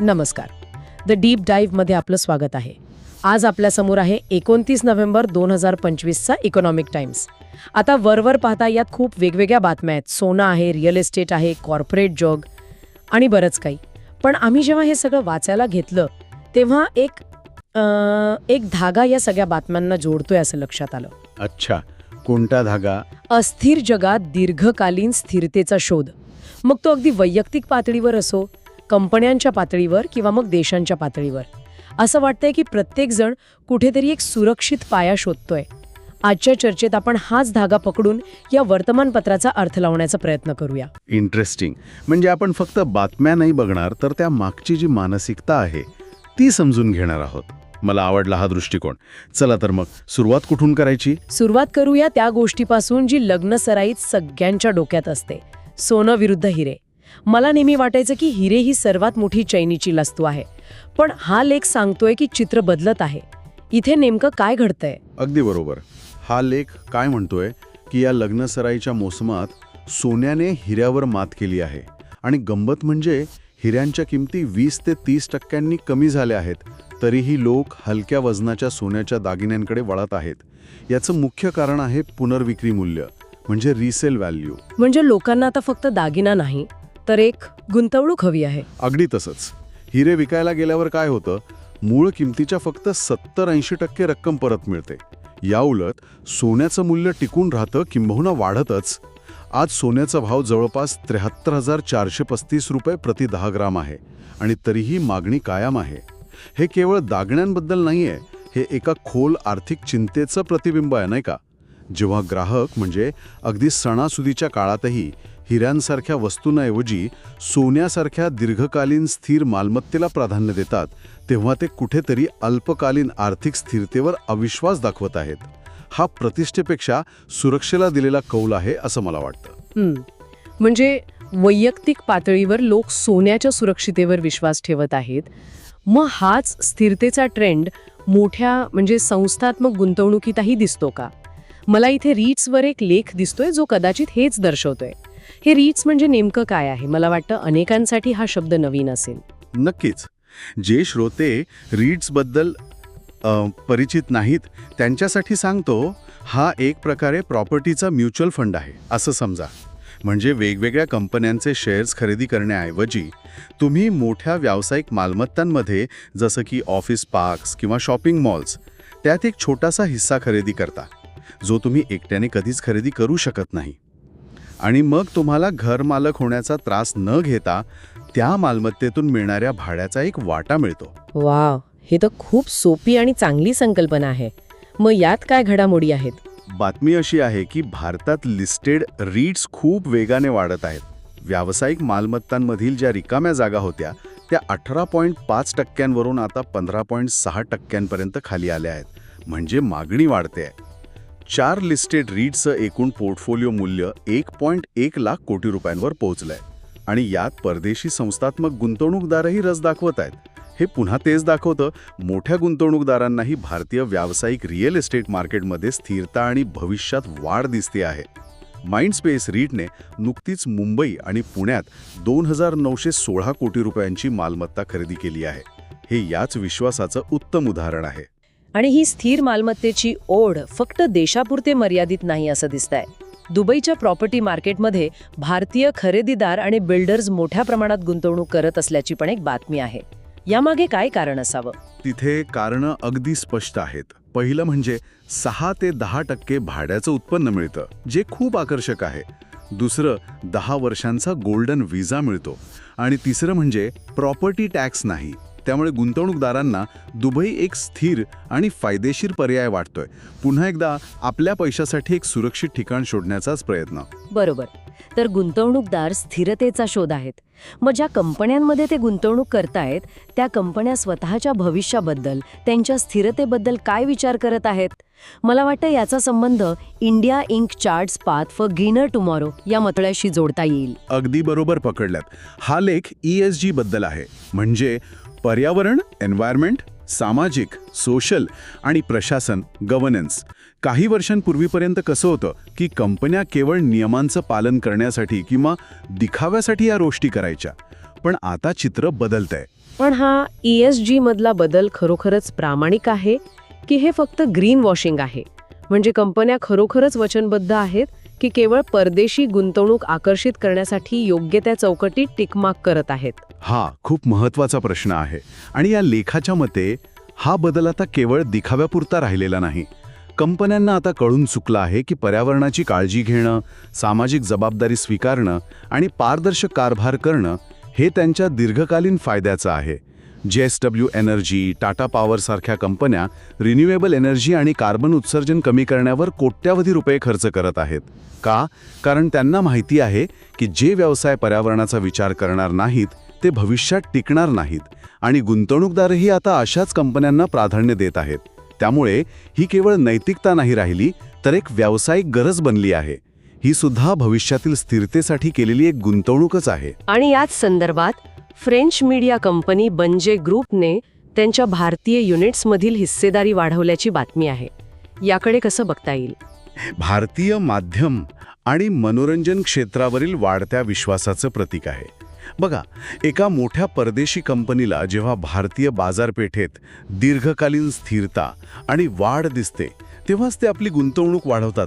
नमस्कार. The deep डाईव्हमध्ये आपलं स्वागत आहे. आज आपल्यासमोर आहे एकोणतीस नोव्हेंबर दोन हजार पंचवीसचा इकॉनॉमिक टाइम्स आता वरवर पाहता यात खूप वेगवेगळ्या बातम्या आहेत. सोनं आहे रिअल इस्टेट आहे कॉर्पोरेट जॉग आणि बरंच काही. पण आम्ही जेव्हा हे सगळं वाचायला घेतलं तेव्हा एक अं, एक धागा या सगळ्या बातम्यांना जोडतोय असं लक्षात आलं. अच्छा. कोणता धागा? अस्थिर जगात दीर्घकालीन स्थिरतेचा शोध. मग तो अगदी वैयक्तिक पातळीवर असो कंपन्यांच्या पातळीवर किंवा मग देशांच्या पातळीवर. असं वाटतंय की प्रत्येकजण कुठेतरी एक सुरक्षित पाया शोधतोय. आजच्या चर्चेत आपण हाच धागा पकडून या वर्तमानपत्राचा अर्थ लावण्याचा प्रयत्न करूया. इंटरेस्टिंग म्हणजे आपण फक्त बातम्या नाही बघणार तर त्या मागची जी मानसिकता आहे ती समजून घेणार आहोत. मला आवडला हा दृष्टिकोन. चला तर मग सुरुवात कुठून करायची? सुरुवात करूया त्या गोष्टीपासून जी लग्न सराईत सगळ्यांच्या डोक्यात असते. सोनं विरुद्ध हिरे. मला नेहमी वाटायचं की हिरे ही सर्वात मोठी चैनीची वस्तू आहे. पण हा लेख सांगतोय की चित्र बदलत आहे. इथे नेमकं काय घडतंय? अगदी बरोबर. हा लेख काय म्हणतोय? की या लग्नसराईच्या मोसमात सोन्याने हिऱ्यावर मात केली आहे. आणि गंमत म्हणजे हिऱ्यांच्या किमती वीस ते तीस टक्क्यांनी कमी झाल्या आहेत. तरीही लोक हलक्या वजनाच्या सोन्याच्या दागिन्यांकडे वळत आहेत. याचं मुख्य कारण आहे पुनर्विक्री मूल्य म्हणजे रिसेल व्हॅल्यू म्हणजे लोकांना आता फक्त दागिना नाही तर एक गुंतवणूक हवी आहे. अगदी तसंच. हिरे विकायला गेल्यावर काय होतं? मूळ किमतीच्या फक्त सत्तर ऐंशी टक्के रक्कम परत मिळते. याउलट सोन्याचं मूल्य टिकून राहतं किंबहुना वाढतच. आज सोन्याचा भाव जवळपास त्र्याहत्तर हजार चारशे पस्तीस रुपये प्रति दहा ग्राम आहे आणि तरीही मागणी कायम आहे. हे केवळ दागण्यांबद्दल नाही आहे हे एका खोल आर्थिक चिंतेचं प्रतिबिंब आहे नाही का? जेव्हा ग्राहक म्हणजे अगदी सणासुदीच्या काळातही हिऱ्यांसारख्या वस्तूंऐवजी सोन्यासारख्या दीर्घकालीन स्थिर मालमत्तेला प्राधान्य देतात तेव्हा ते कुठेतरी अल्पकालीन आर्थिक स्थिरतेवर अविश्वास दाखवत आहेत. हा प्रतिष्ठेपेक्षा सुरक्षेला दिलेला कौल आहे असं मला वाटतं. म्हणजे वैयक्तिक पातळीवर लोक सोन्याच्या सुरक्षितेवर विश्वास ठेवत आहेत. मग हाच स्थिरतेचा ट्रेंड मोठ्या म्हणजे संस्थात्मक गुंतवणुकीतही दिसतो का? मला इथे रीट्सवर एक लेख दिसतोय जो कदाचित हेच दर्शवतोय. हे रीट्स म्हणजे नेमकं काय आहे? मला वाटतं अनेकांसाठी हा शब्द नवीन असेल. नक्कीच. जे श्रोते रीड्सबद्दल बद्दल परिचित नाहीत त्यांच्यासाठी सांगतो हा एक प्रकारे प्रॉपर्टीचा म्युच्युअल फंड आहे असं समजा. म्हणजे वेगवेगळ्या कंपन्यांचे शेअर्स खरेदी करण्याऐवजी तुम्ही मोठ्या व्यावसायिक मालमत्तांमध्ये जसं की ऑफिस पार्क्स किंवा शॉपिंग मॉल्स त्यात एक छोटासा हिस्सा खरेदी करता जो तुम्ही एकट्याने कधीच खरेदी करू शकत नाही. आणि मग तुम्हाला घरमालक होण्याचा त्रास न घेता त्या मालमत्तेतून मिळणाऱ्या भाड्याचा एक वाटा मिळतो. वाव हे तर खूप सोपी आणि चांगली संकल्पना आहे. मग यात काय घडामोडी आहेत? बातमी अशी आहे की भारतात लिस्टेड रीड्स खूप वेगाने वाढत आहेत. व्यावसायिक मालमत्तांमधील ज्या रिकाम्या जागा होत्या त्या अठरा पॉईंट पाच टक्क्यांवरून आता पंधरा पॉईंट सहा टक्क्यांपर्यंत खाली आल्या आहेत. म्हणजे मागणी वाढते आहे. चार लिस्टेड रीड्सचं एकूण पोर्टफोलिओ मूल्य एक पॉईंट एक लाख कोटी रुपयांवर पोहोचलंय. आणि यात परदेशी संस्थात्मक गुंतवणूकदारही रस दाखवत आहेत. हे पुन्हा तेच दाखवतं मोठ्या गुंतवणूकदारांनाही भारतीय व्यावसायिक रिअल इस्टेट मार्केटमध्ये स्थिरता आणि भविष्यात वाढ दिसते आहे. माइंडस्पेस रीटने नुकतीच मुंबई आणि पुण्यात दोन हजार नऊशे सोळा कोटी रुपयांची मालमत्ता खरेदी केली आहे. हे याच विश्वासाचं उत्तम उदाहरण आहे. आणि ही स्थिर मालमत्तेची ओढ फक्त देशापुरते मर्यादित नाही असं दिसतंय. दुबईच्या प्रॉपर्टी मार्केटमध्ये भारतीय खरेदीदार आणि बिल्डर्स मोठ्या प्रमाणात गुंतवणूक करत असल्याची पण एक बातमी आहे. यामागे काय कारण असावं? तिथे कारणं अगदी स्पष्ट आहेत. पहिलं म्हणजे सहा ते दहा टक्के भाड्याचं उत्पन्न मिळतं जे खूप आकर्षक आहे. दुसरं दहा वर्षांचा गोल्डन व्हिसा मिळतो. आणि तिसरं म्हणजे प्रॉपर्टी टॅक्स नाही. त्यामुळे गुंतवणूकदारांना दुबई एक स्थिर आणि फायदेशीर पर्याय वाटतोय. पुन्हा एकदा आपल्या पैशासाठी एक सुरक्षित ठिकाण शोधण्याचाच प्रयत्न. बरोबर. तर गुंतवणूकदार स्थिरतेचा शोध आहेत. मग ज्या कंपन्यांमध्ये ते गुंतवणूक करतायत त्या कंपन्या स्वतःच्या भविष्याबद्दल त्यांच्या स्थिरतेबद्दल काय विचार करत आहेत? मला वाटतं याचा संबंध India Inc charts path for greener tomorrow या मतळ्याशी जोडता येईल. अगदी बरोबर पकडल्यात. हा लेख ई एस जी बद्दल आहे. म्हणजे पर्यावरण एन्व्हायरमेंट सामाजिक सोशल आणि प्रशासन गव्हर्नन्स काही वर्षांपूर्वीपर्यंत कसं होतं की कंपन्या केवळ नियमांचं पालन करण्यासाठी किंवा दिखाव्यासाठी या गोष्टी करायच्या पण आता चित्र बदलतंय. पण हा ई एस जी मधला बदल खरोखरच प्रामाणिक आहे की हे फक्त ग्रीन वॉशिंग आहे? म्हणजे कंपन्या खरोखरच वचनबद्ध आहेत? की केवळ परदेशी गुंतवणूक आकर्षित करण्यासाठी योग्य त्या चौकटीत टिकमाक करत आहेत. हा खूप महत्त्वाचा प्रश्न आहे. आणि या लेखाच्या मते हा बदल आता केवळ दिखाव्यापुरता राहिलेला नाही. कंपन्यांना आता कळून चुकलं आहे की पर्यावरणाची काळजी घेणं सामाजिक जबाबदारी स्वीकारणं आणि पारदर्शक कारभार करणं हे त्यांच्या दीर्घकालीन फायद्याचं आहे. J S W energy Tata power सारख्या कंपन्या रिन्युएबल एनर्जी आणि कार्बन उत्सर्जन कमी करण्यावर कोट्यावधी रुपये खर्च करत आहेत. का? कारण त्यांना माहिती आहे की जे व्यवसाय पर्यावरणाचा विचार करणार नाहीत ते भविष्यात टिकणार नाहीत आणि गुंतवणूकदारही आता अशाच कंपन्यांना प्राधान्य देत आहेत. त्यामुळे ही केवळ नैतिकता नाही राहिली तर एक व्यावसायिक गरज बनली आहे. ही सुद्धा भविष्यातील स्थिरतेसाठी केलेली एक गुंतवणूकच आहे. आणि याच संदर्भात फ्रेंच मीडिया कंपनी बंजे ग्रुपने त्यांच्या भारतीय युनिट्समधील हिस्सेदारी वाढवल्याची बातमी आहे. याकडे कसं बघता येईल? भारतीय माध्यम आणि मनोरंजन क्षेत्रावरील वाढत्या विश्वासाचं प्रतीक आहे. बघा एका मोठ्या परदेशी कंपनीला जेव्हा भारतीय बाजारपेठेत दीर्घकालीन स्थिरता आणि वाढ दिसते तेव्हाच ते आपली गुंतवणूक वाढवतात.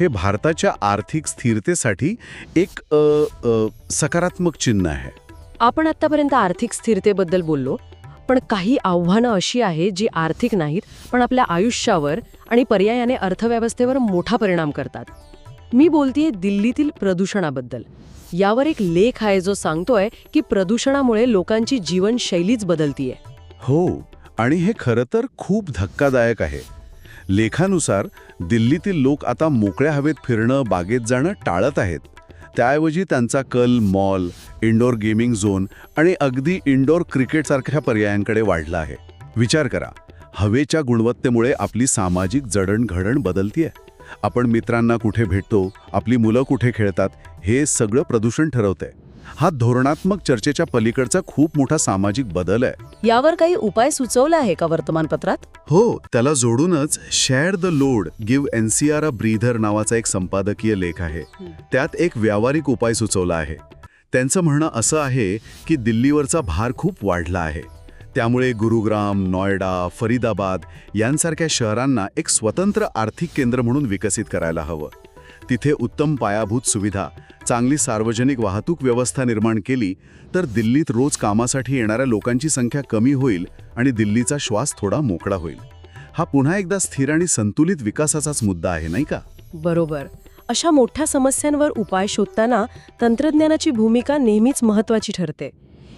हे भारताच्या आर्थिक स्थिरतेसाठी एक अ, अ, सकारात्मक चिन्ह आहे. आपण आतापर्यंत आर्थिक स्थिरतेबद्दल बोललो पण काही आव्हानं अशी आहेत जी आर्थिक नाहीत पण आपल्या आयुष्यावर आणि पर्यायाने अर्थव्यवस्थेवर मोठा परिणाम करतात. मी बोलतेय दिल्लीतील प्रदूषणाबद्दल. यावर एक लेख आहे जो सांगतोय की प्रदूषणामुळे लोकांची जीवनशैलीच बदलतीये. हो आणि हे खरं तर खूप धक्कादायक आहे. लेखानुसार दिल्लीतील लोक आता मोकळ्या हवेत फिरणं बागेत जाणं टाळत आहेत. त्याऐवजी त्यांचा कल मॉल इंडोर गेमिंग झोन आणि अगदी इंडोर क्रिकेटसारख्या पर्यायांकडे वाढला आहे. विचार करा हवेच्या गुणवत्तेमुळे आपली सामाजिक जडणघडण बदलतीये. आपण मित्रांना कुठे भेटतो आपली मुलं कुठे खेळतात हे सगळं प्रदूषण ठरवतंय. हा धोरणात्मक चर्चेच्या पलीकडचा खूप मोठा सामाजिक बदल आहे. यावर काही उपाय सुचवला आहे का वर्तमानपत्रात? हो त्याला जोडूनच share the load give N C R a breather नावाचा एक संपादकीय लेख आहे. त्यात एक व्यावहारिक उपाय सुचवला आहे. त्यांचं म्हणणं असं आहे की दिल्लीवरचा भार खूप वाढला आहे. त्यामुळे गुरुग्राम नॉयडा फरीदाबाद यांसारख्या शहरांना एक स्वतंत्र आर्थिक केंद्र म्हणून विकसित करायला हवं. तिथे उत्तम पायाभूत सुविधा चांगली सार्वजनिक वाहतूक व्यवस्था निर्माण केली तर दिल्लीत रोज कामासाठी येणाऱ्या लोकांची संख्या कमी होईल आणि दिल्लीचा श्वास थोडा मोकळा होईल. हा पुन्हा एकदा स्थिर आणि संतुलित विकासाचाच मुद्दा आहे नाही का? बरोबर. अशा मोठ्या समस्यांवर उपाय शोधताना तंत्रज्ञानाची भूमिका नेहमीच महत्त्वाची ठरते.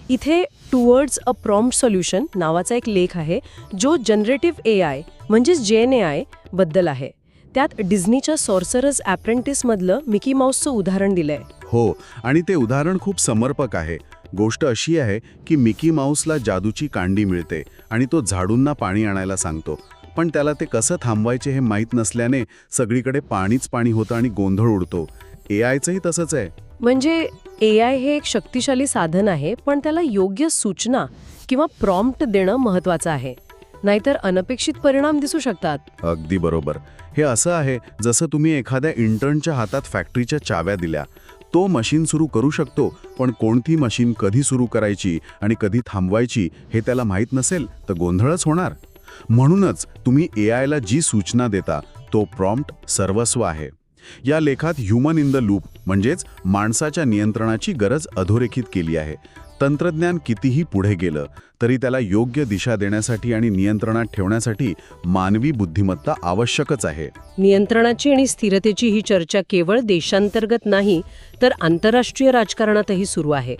इथे टुवर्ड्स अ प्रॉम्प्ट सोल्युशन नावाचा एक लेख आहे जो जनरेटिव्ह ए आय म्हणजेच जे एन ए आयबद्दल आहे. त्यात डिझनीच्या सॉर्सरस ॲप्रेंटिसमधलं मिकी माऊसचं उदाहरण दिलंय. हो आणि ते उदाहरण खूप समर्पक आहे. गोष्ट अशी आहे की मिकी माऊसला जादूची कांडी मिळते आणि तो झाडूंना पाणी आणायला सांगतो. पण त्याला ते कसं थांबवायचे हे माहीत नसल्याने सगळीकडे पाणीच पाणी होतं आणि गोंधळ उडतो. ए आयचंही तसंच आहे. म्हणजे ए आय हे एक शक्तिशाली साधन आहे पण त्याला योग्य सूचना किंवा प्रॉम्प्ट देणं महत्त्वाचं आहे. नाहीतर अनपेक्षित परिणाम दिसू शकतात. अगदी बरोबर. हे असं आहे जसं तुम्ही एखाद्या इंटर्नच्या हातात फॅक्टरीच्या चाव्या दिल्या. तो मशीन सुरू करू शकतो पण कोणती मशीन कधी सुरू करायची आणि कधी थांबवायची हे त्याला माहीत नसेल तर गोंधळच होणार. म्हणूनच तुम्ही ए आयला जी सूचना देता तो प्रॉम्प्ट सर्वस्व आहे. या लेखात ह्युमन इन द लूप म्हणजेच माणसाच्या नियंत्रणाची गरज अधोरेखित केली आहे. तंत्रज्ञान कितीही पुढे गेलं तरी त्याला योग्य दिशा देण्यासाठी आणि नियंत्रणात ठेवण्यासाठी मानवी बुद्धिमत्ता आवश्यकच आहे. नियंत्रणाची आणि स्थिरतेची ही चर्चा केवळ देशांतर्गत नाही तर आंतरराष्ट्रीय राजकारणातही सुरू आहे.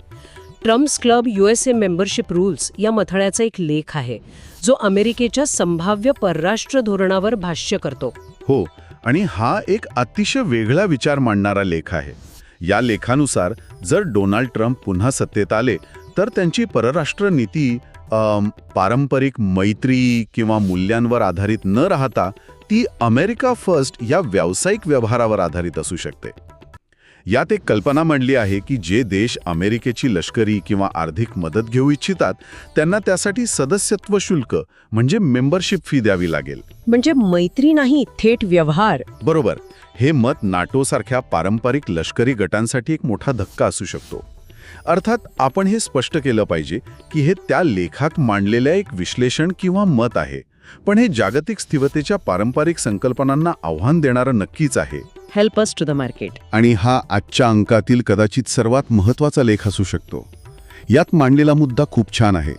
Trump's club U S A membership rules या मथळ्याचा एक लेख आहे जो अमेरिकेच्या संभाव्य परराष्ट्र धोरणावर भाष्य करतो. हो आणि हा एक अतिशय वेगळा विचार मांडणारा लेख आहे. या लेखानुसार जर डोनाल्ड ट्रम्प पुन्हा सत्तेत आले तर त्यांची परराष्ट्र नीती पारंपरिक मैत्री किंवा मूल्यांवर आधारित न राहता ती अमेरिका फर्स्ट या व्यावसायिक व्यवहारावर आधारित असू शकते. यात एक कल्पना मांडली आहे की जे देश अमेरिकेची लष्करी किंवा आर्थिक मदत घेऊ इच्छितात त्यांना त्यासाठी सदस्यत्व शुल्क म्हणजे मेंबरशिप फी द्यावी लागेल. म्हणजे मैत्री नाही थेट व्यवहार. बरोबर. हे मत नाटोसारख्या पारंपरिक लष्करी गटांसाठी एक मोठा धक्का असू शकतो. अर्थात आपण हे स्पष्ट केलं पाहिजे की हे त्या लेखात मांडलेलं एक विश्लेषण किंवा मत आहे पण हे जागतिक स्थिरतेच्या पारंपरिक संकल्पनांना आव्हान देणारं नक्कीच आहे. Help us to the market आणि हा आजच्या अंकातील कदाचित सर्वात महत्त्वाचा लेख असू शकतो. यात मांडलेला मुद्दा खूप छान आहे.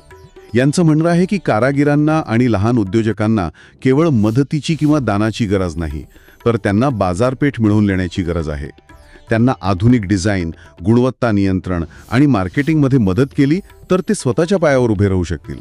यांचं म्हणणं आहे की कारागिरांना आणि लहान उद्योजकांना केवळ मदतीची किंवा दानाची गरज नाही तर त्यांना बाजारपेठ मिळवून देण्याची गरज आहे. त्यांना आधुनिक डिझाईन गुणवत्ता नियंत्रण आणि मार्केटिंगमध्ये मदत केली तर ते स्वतःच्या पायावर उभे राहू शकतील.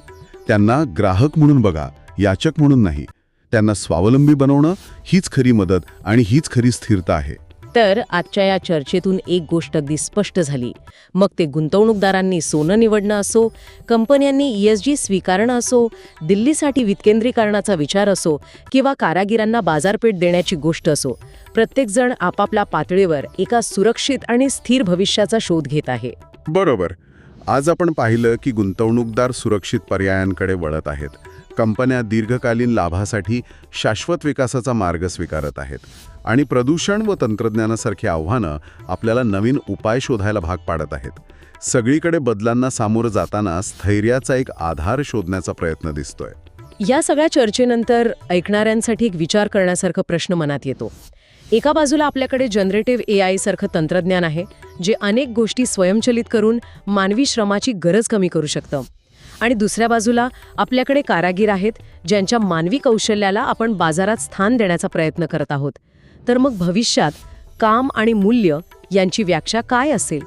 त्यांना ग्राहक म्हणून बघा याचक म्हणून नाही. त्यांना स्वावलंबी बनवणं हीच खरी मदत आणि हीच खरी स्थिरता आहे. तर आजच्या या चर्चेतून एक गोष्ट अगदी स्पष्ट झाली. मग ते गुंतवणूकदारांनी सोनं निवडणं असो कंपन्यांनी ईएसजी स्वीकारणं असो दिल्लीसाठी विकेंद्रीकरणाचा विचार असो किंवा कारागिरांना बाजारपेठ देण्याची गोष्ट असो प्रत्येकजण आपापल्या पातळीवर एका सुरक्षित आणि स्थिर भविष्याचा शोध घेत आहे. बरोबर. आज आपण पाहिलं की गुंतवणूकदार सुरक्षित पर्यायांकडे वळत आहेत. कंपन्या दीर्घकालीन लाभासाठी शाश्वत विकासाचा मार्ग स्वीकारत आहेत. आणि प्रदूषण व तंत्रज्ञानासारखी आव्हानं आपल्याला नवीन उपाय शोधायला भाग पाडत आहेत. सगळीकडे बदलांना सामोरं जाताना स्थैर्याचा एक आधार शोधण्याचा प्रयत्न दिसतोय. या सगळ्या चर्चेनंतर ऐकणाऱ्यांसाठी एक विचार करण्यासारखा प्रश्न मनात येतो. एका बाजूला आपल्याकडे जनरेटिव्ह ए आय सारखं तंत्रज्ञान आहे जे अनेक गोष्टी स्वयंचलित करून मानवी श्रमाची गरज कमी करू शकतं. आणि दुसऱ्या बाजूला आपल्याकडे कारागीर आहेत ज्यांच्या मानवी कौशल्याला आपण बाजारात स्थान देण्याचा प्रयत्न करत आहोत. तर मग भविष्यात काम आणि मूल्य यांची व्याख्या काय असेल?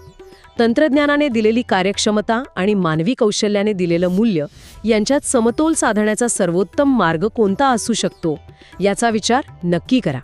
तंत्रज्ञानाने दिलेली कार्यक्षमता आणि मानवी कौशल्याने दिलेलं मूल्य यांच्यात समतोल साधण्याचा सर्वोत्तम मार्ग कोणता असू शकतो? याचा विचार नक्की करा.